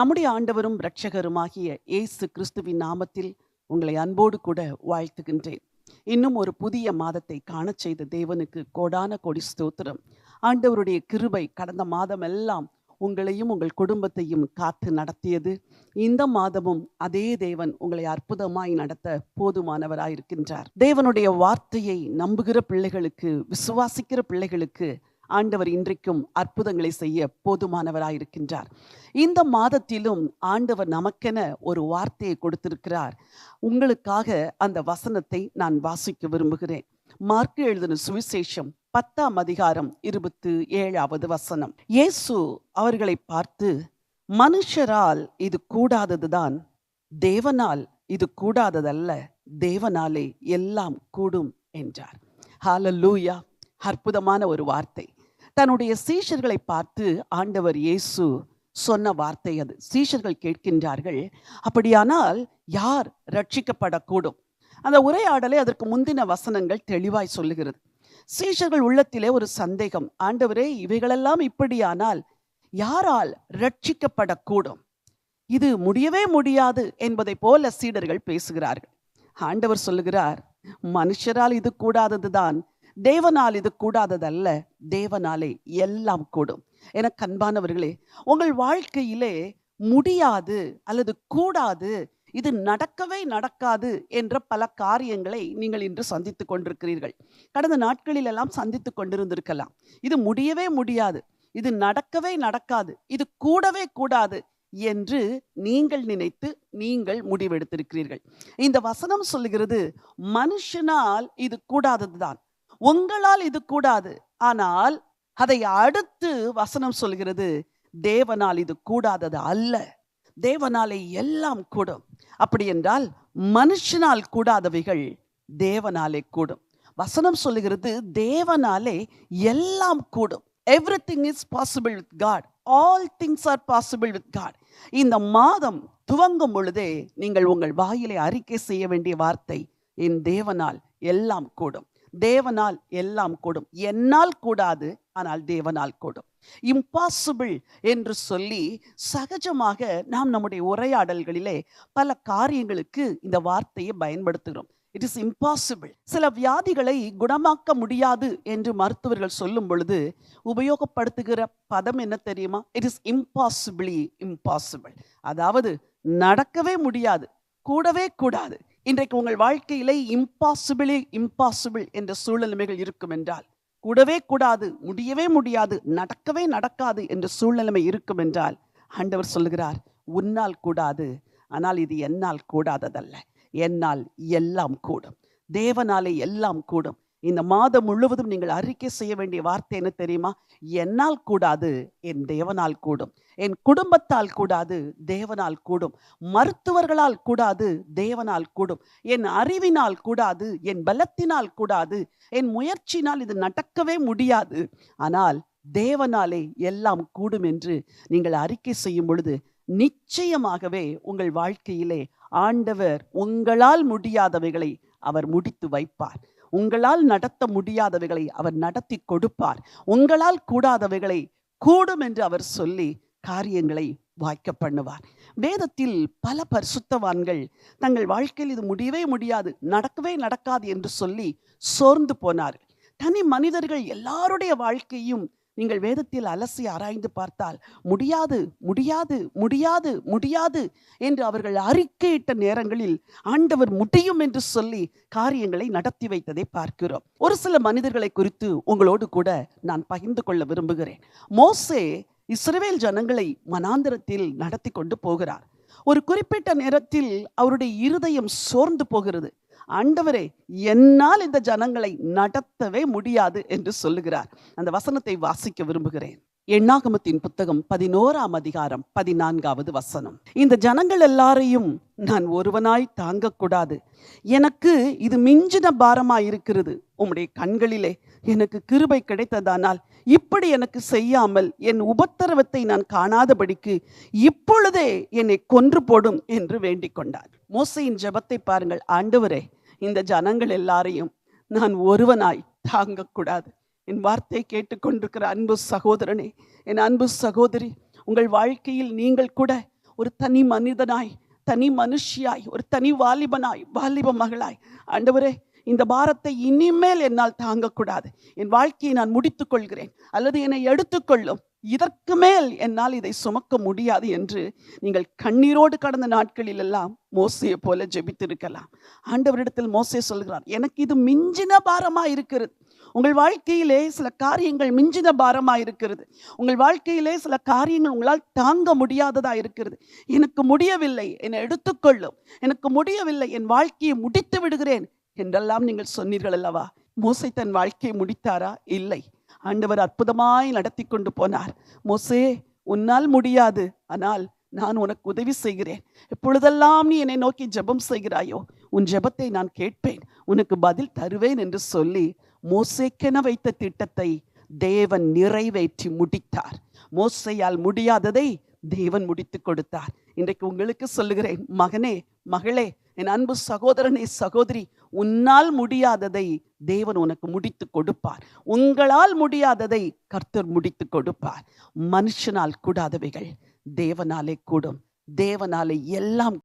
நம்முடைய ஆண்டவரும் இரட்சகருமாகிய இயேசு கிறிஸ்துவின் நாமத்தில் உங்களை அன்போடு கூட வாழ்த்துகின்றேன். இன்னும் ஒரு புதிய மாதத்தை காணச் செய்த தேவனுக்கு கோடான கொடி ஸ்தோத்திரம். ஆண்டவருடைய கிருபை கடந்த மாதம் எல்லாம் உங்களையும் உங்கள் குடும்பத்தையும் காத்து நடத்தியது. இந்த மாதமும் அதே தேவன் உங்களை அற்புதமாய் நடத்த போதுமானவராயிருக்கின்றார். தேவனுடைய வார்த்தையை நம்புகிற பிள்ளைகளுக்கு விசுவாசிக்கிற பிள்ளைகளுக்கு ஆண்டவர் இன்றைக்கும் அற்புதங்களை செய்ய போதுமானவராயிருக்கின்றார். இந்த மாதத்திலும் ஆண்டவர் நமக்கென ஒரு வார்த்தையை கொடுத்திருக்கிறார். உங்களுக்காக அந்த வசனத்தை நான் வாசிக்க விரும்புகிறேன். மார்க்கு எழுதின சுவிசேஷம் பத்தாம் அதிகாரம் இருபத்து ஏழாவது வசனம். இயேசு அவர்களை பார்த்து மனுஷரால் இது கூடாததுதான் தேவனால் இது கூடாததல்ல தேவனாலே எல்லாம் கூடும் என்றார். ஹalleluya அற்புதமான ஒரு வார்த்தை. தன்னுடைய சீஷர்களை பார்த்து ஆண்டவர் இயேசு சொன்ன வார்த்தை அது. சீஷர்கள் கேட்கின்றார்கள் அப்படியானால் யார் ரட்சிக்கப்படக்கூடும் அந்த உரையாடலை அதற்கு முந்தின வசனங்கள் தெளிவாய் சொல்லுகிறது. சீஷர்கள் உள்ளத்திலே ஒரு சந்தேகம் ஆண்டவரே இவைகளெல்லாம் இப்படியானால் யாரால் ரட்சிக்கப்படக்கூடும் இது முடியவே முடியாது என்பதை போல சீடர்கள் பேசுகிறார்கள். ஆண்டவர் சொல்லுகிறார் மனுஷரால் இது கூடாததுதான். தேவனால் இது கூடாததல்ல தேவனாலே எல்லாம் கூடும். என கண்பானவர்களே உங்கள் வாழ்க்கையிலே முடியாது அல்லது கூடாது இது நடக்கவே நடக்காது என்ற பல காரியங்களை நீங்கள் இன்று சந்தித்துக் கொண்டிருக்கிறீர்கள். கடந்த நாட்களில் எல்லாம் சந்தித்துக் கொண்டிருந்திருக்கலாம். இது முடியவே முடியாது இது நடக்கவே நடக்காது இது கூடவே கூடாது என்று நீங்கள் நினைத்து நீங்கள் முடிவெடுத்திருக்கிறீர்கள். இந்த வசனம் சொல்லுகிறது மனுஷனால் இது கூடாததுதான். உங்களால் இது கூடாது. ஆனால் அதை அடுத்து வசனம் சொல்கிறது தேவனால் இது கூடாதது அல்ல. தேவனாலே எல்லாம் கூடும். அப்படி என்றால் மனுஷனால் கூடாதவைகள் தேவனாலே கூடும். வசனம் சொல்லுகிறது தேவனாலே எல்லாம் கூடும். Everything is possible with God all things are possible with God இந்த மாதம் துவங்கும் பொழுதே நீங்கள் உங்கள் வாயிலை அறிக்கை செய்ய வேண்டிய வார்த்தை என் தேவனால் எல்லாம் கூடும். தேவனால் எல்லாம் கூடும். என்னால் கூடாது ஆனால் தேவனால் கூடும். இம்பாசிபிள் என்று சொல்லி சகஜமாக நாம் நம்முடைய உரையாடல்களிலே பல காரியங்களுக்கு இந்த வார்த்தையை பயன்படுத்துகிறோம். இட் இஸ் இம்பாசிபிள் சில வியாதிகளை குணமாக்க முடியாது என்று மருத்துவர்கள் சொல்லும் பொழுது உபயோகப்படுத்துகிற பதம் என்ன தெரியுமா? இட் இஸ் இம்பாசிபிளி இம்பாசிபிள் அதாவது நடக்கவே முடியாது கூடவே கூடாது. இன்றைக்கு உங்கள் வாழ்க்கையிலே இம்பாசிபிளி இம்பாசிபிள் என்ற சூழ்நிலைமைகள் இருக்கும் என்றால் கூடவே கூடாது முடியவே முடியாது நடக்கவே நடக்காது என்ற சூழ்நிலைமை இருக்கும் என்றால் ஆண்டவர் சொல்லுகிறார் உன்னால் கூடாது ஆனால் இது என்னால் கூடாததல்ல. என்னால் எல்லாம் கூடும். தேவனாலே எல்லாம் கூடும். இந்த மாதம் முழுவதும் நீங்கள் அறிக்கை செய்ய வேண்டிய வார்த்தை என்ன தெரியுமா? என்னால் கூடாது என் தேவனால் கூடும். என் குடும்பத்தால் கூடாது தேவனால் கூடும். மருத்துவர்களால் கூடாது தேவனால் கூடும். என் அறிவினால் கூடாது என் பலத்தினால் கூடாது. என் முயற்சினால் இது நடக்கவே முடியாது. ஆனால் தேவனாலே எல்லாம் கூடும் என்று நீங்கள் அறிக்கை செய்யும் பொழுது நிச்சயமாகவே உங்கள் வாழ்க்கையிலே ஆண்டவர் உங்களால் முடியாதவைகளை அவர் முடித்து வைப்பார். உங்களால் நடத்த முடியாதவைகளை அவர் நடத்தி கொடுப்பார். உங்களால் கூடாதவைகளை கூடும் என்று அவர் சொல்லி காரியங்களை வாய்க்க பண்ணுவார். வேதத்தில் பல பரிசுத்தவான்கள் தங்கள் வாழ்க்கையில் இது முடியவே முடியாது நடக்கவே நடக்காது என்று சொல்லி சோர்ந்து போனார்கள். தனி மனிதர்கள் எல்லாருடைய வாழ்க்கையும் நீங்கள் வேதத்தில் அலசி ஆராய்ந்து பார்த்தால் முடியாது முடியாது முடியாது முடியாது என்று அவர்கள் அறிக்கையிட்ட நேரங்களில் ஆண்டவர் முடியும் என்று சொல்லி காரியங்களை நடத்தி வைத்ததை பார்க்கிறோம். ஒரு சில மனிதர்களை குறித்து உங்களோடு கூட நான் பகிர்ந்து கொள்ள விரும்புகிறேன். மோசே இஸ்ரேல் ஜனங்களை மனாந்திரத்தில் நடத்தி கொண்டு போகிறார். ஒரு குறிப்பிட்ட நேரத்தில் அவருடைய இருதயம் சோர்ந்து போகிறது. ஆண்டவரே என்னால் இந்த ஜனங்களை நடத்தவே முடியாது என்று சொல்லுகிறார். அந்த வசனத்தை வாசிக்க விரும்புகிறேன். எண்ணாகமத்தின் புத்தகம் பதினோராம் அதிகாரம் பதினான்காவது வசனம். இந்த ஜனங்கள் எல்லாரையும் நான் ஒருவனாய் தாங்கக்கூடாது. எனக்கு இது மிஞ்சின பாரமாய் இருக்கிறது உம்முடைய கண்களிலே எனக்கு கிருபை கிடைத்ததானால் இப்படி எனக்கு செய்யாமல் என் உபத்திரவத்தை நான் காணாதபடிக்கு இப்பொழுதே என்னை கொன்று போடும் என்று வேண்டிக் கொண்டார். மோசையின் ஜபத்தை பாருங்கள். ஆண்டவரே இந்த ஜனங்கள் எல்லாரையும் நான் ஒருவனாய் தாங்கக்கூடாது. என் வார்த்தை கேட்டுக்கொண்டிருக்கிற அன்பு சகோதரனே என் அன்பு சகோதரி உங்கள் வாழ்க்கையில் நீங்கள் கூட ஒரு தனி மனிதனாய் தனி மனுஷியாய் ஒரு தனி வாலிபனாய் வாலிப மகளாய் ஆண்டவரே இந்த பாரத்தை இனிமேல் என்னால் தாங்கக்கூடாது. என் வாழ்க்கையை நான் முடித்துக் கொள்கிறேன் அல்லது என்னை எடுத்துக்கொள்ளும். இதற்கு மேல் என்னால் இதை சுமக்க முடியாது என்று நீங்கள் கண்ணீரோடு கடந்த நாட்களில் எல்லாம் மோசையை போல ஜெபித்திருக்கலாம். ஆண்டவரிடத்தில் மோசே சொல்கிறார் எனக்கு இது மிஞ்சின பாரமா இருக்கிறது. உங்கள் வாழ்க்கையிலே சில காரியங்கள் மிஞ்சின பாரமா இருக்கிறது. உங்கள் வாழ்க்கையிலே சில காரியங்கள் உங்களால் தாங்க முடியாததா இருக்கிறது. எனக்கு முடியவில்லை. என்னை எடுத்துக்கொள்ளும். எனக்கு முடியவில்லை. என் வாழ்க்கையை முடித்து விடுகிறேன். என்றெல்லாம் நீங்கள் சொன்னீர்கள் அல்லவா? மோசை தன் வாழ்க்கையை முடித்தாரா? இல்லை. ஆண்டவர் அற்புதமாய் நடத்தி கொண்டு போனார். மோசே உன்னால் முடியாது. ஆனால் நான் உனக்கு உதவி செய்கிறேன். எப்பொழுதெல்லாம் நீ என்னை நோக்கி ஜெபம் செய்கிறாயோ உன் ஜெபத்தை நான் கேட்பேன். உனக்கு பதில் தருவேன் என்று சொல்லி மோசேக்கென வைத்த திட்டத்தை தேவன் நிறைவேற்றி முடித்தார். மோசையால் முடியாததை தேவன் முடித்து கொடுத்தார். இன்றைக்கு உங்களுக்கு சொல்லுகிறேன் மகனே மகளே என் அன்பு சகோதரனே சகோதரி உன்னால் முடியாததை தேவன் உனக்கு முடித்து கொடுப்பார். உங்களால் முடியாததை கர்த்தர் முடித்து கொடுப்பார். மனுஷனால் கூடாதவைகள் தேவனாலே கூடும். தேவனாலே எல்லாம்